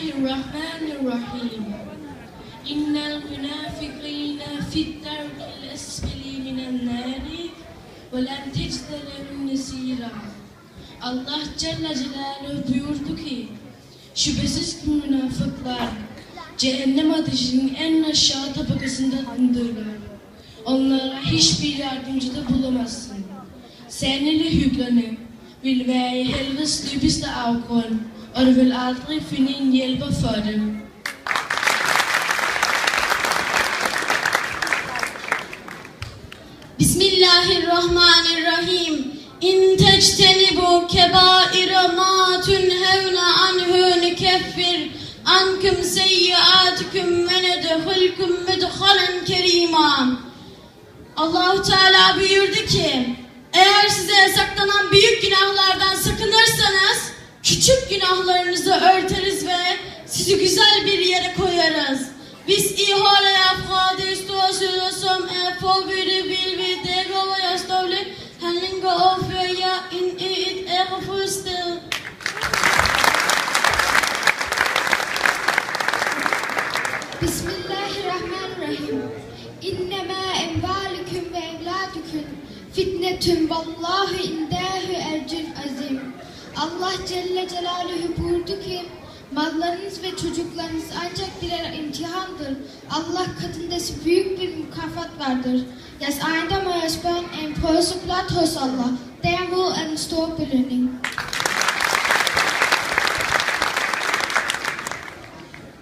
Bismillahirrahmanirrahim. İnnel münafikîne fid-derkil esfeli minen nâri ve lem tecde lehum. Allah Celle Celaluhu buyurdu ki, şüphesiz ki münafıklar cehennem ateşinin en aşağı tabakasında tabakasındadırlar. Onlara hiçbir yardımcı da bulamazsın. Sen ile hüglene, bilveyi helvesli bis de avkon og du vil aldrig finde en hjælper for dem. Bismillahirrahmanirrahim. İn tectenibu kebaira ma tunhevne anhu nekeffir ankum seyyiatikum ve nedhulkum medhalen kerima. Allahu Teala buyurdu ki eğer size yasaklanan büyük küçük günahlarınızı örteriz ve sizi güzel bir yere koyarız. Biz ihale yapmadı istiyorsanız som er forbyde vil vi dække over jeres dårlige handlinger og overføre jer ind i et ærefuldt sted. Bismillahirrahmanirrahim. İnnemâ emvâlüküm ve evlâdüküm fitnetün vallahu indâhu ercün azim. Allah Celle Celaluhu buyurdu ki mallarınız ve çocuklarınız ancak birer imtihandır. Allah katında büyük bir mükafat vardır. Yes, I am a husband and prosuplat hos Allah. Der will en stor belønning.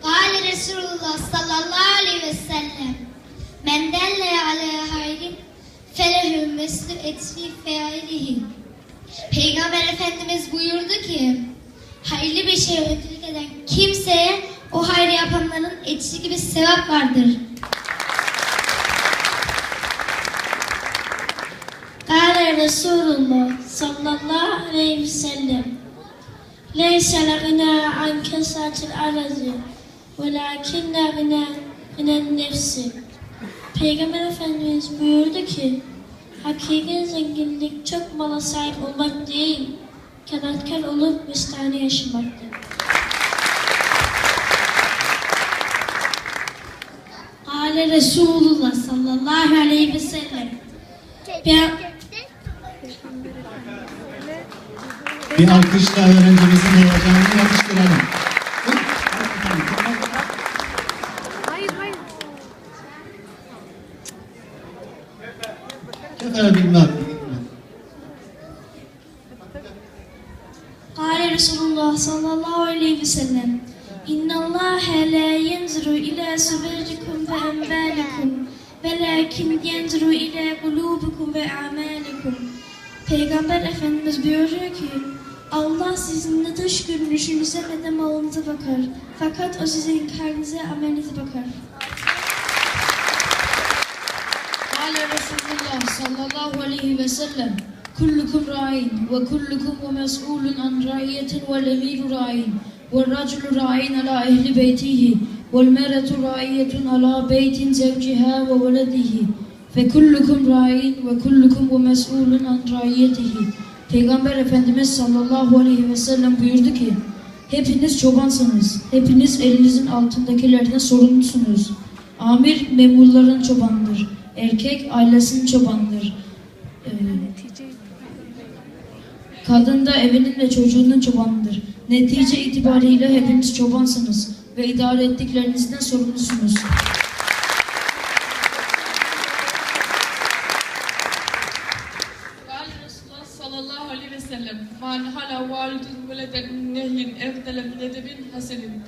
Kale Resulullah sallallahu aleyhi ve sellem Men delle ala hayrin felehu meslu etfi fealihi Peygamber Efendimiz buyurdu ki, hayırlı bir şeye ödülük eden kimseye o hayrı yapanların etisi gibi sevap vardır. Kâle Resulullah sallallahu aleyhi ve sellem Leyse lagına an kesatil arazi Velakin lagına inen nefsi Peygamber Efendimiz buyurdu ki Hakiki zenginlik çok mala sahip olmak değil, kanaatkar olup müstahane yaşamaktır. Ale Resulullah sallallahu aleyhi ve sellem. Bir, alkışla öğrencimizin heyecanını yakıştıralım. gitmedim ben. Kâle Resulullah sallallahu aleyhi ve sellem İnnallâhe la yenziru ila süberikum ve envâlikum Velakin yenziru ila kulubukum ve amalikum Peygamber Efendimiz buyuruyor ki Allah sizin ne dış görünüşünüze ne de malınıza bakar. Fakat o sizin kalbinize amelinize bakar. sallallahu aleyhi ve sellem Kullukum ra'in ve kullukum mes'ulun an ra'iyetin vel emiru ra'in ve raculu ra'in ala ehli beytihi vel meretu ra'iyetun ala beytin zevciha ve veledihi ve kullukum ra'in ve kullukum ve mes'ulun an ra'iyetihi Peygamber Efendimiz sallallahu aleyhi ve sellem buyurdu ki Hepiniz çobansınız. Hepiniz elinizin altındakilerine sorumlusunuz. Amir memurların çobandır. Erkek ailesinin çobandır. Kadın da evinin ve çocuğunun çobanıdır. Netice itibariyle hepiniz çobansınız ve idare ettiklerinizden sorumlusunuz.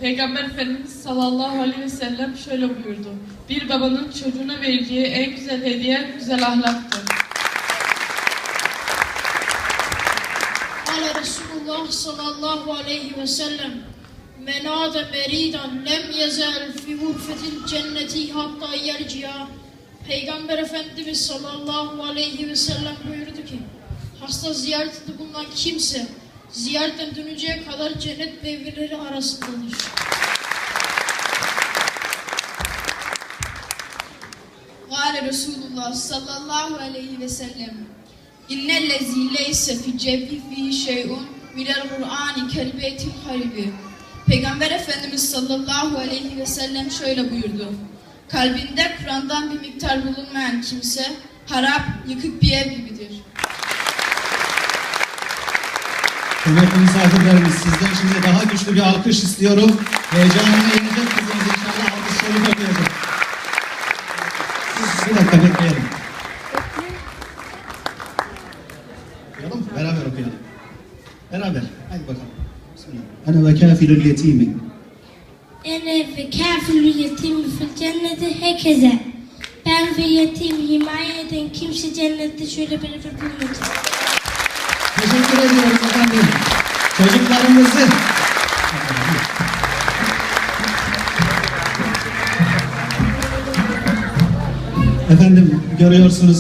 Peygamber Efendimiz sallallahu aleyhi ve sellem şöyle buyurdu. Bir babanın çocuğuna vereceği en güzel hediye güzel ahlaktır. قال رسول الله صلى الله عليه وسلم من عاد مريضا لم يزال في غرفة الجنة حتى يرجع Peygamber Efendimiz sallallahu aleyhi ve sellem buyurdu ki hasta ziyaretinde bulunan kimse ziyaretten döneceği kadar cennet meyveleri arasındadır. قال رسول الله صلى الله عليه İnnellezî leyse fi cebbi fi şey'un minel Kur'an-ı keribeytil haribi. Peygamber Efendimiz sallallahu aleyhi ve sellem şöyle buyurdu. Kalbinde Kur'an'dan bir miktar bulunmayan kimse harap, yıkık bir ev gibidir. Kıymetli misafirlerimiz sizden şimdi daha güçlü bir alkış istiyorum. Heyecanını yenecek kızınız inşallah alkışları kapayacak. Siz bir dakika bekleyelim. Ana ve kafilul yetimi. Ene ve kafirül yetimi fil cenneti hekeze. Ben ve yetim himaye eden kimse cennette şöyle beraber bulunacak. Teşekkür ediyoruz efendim. Çocuklarımızı Efendim görüyorsunuz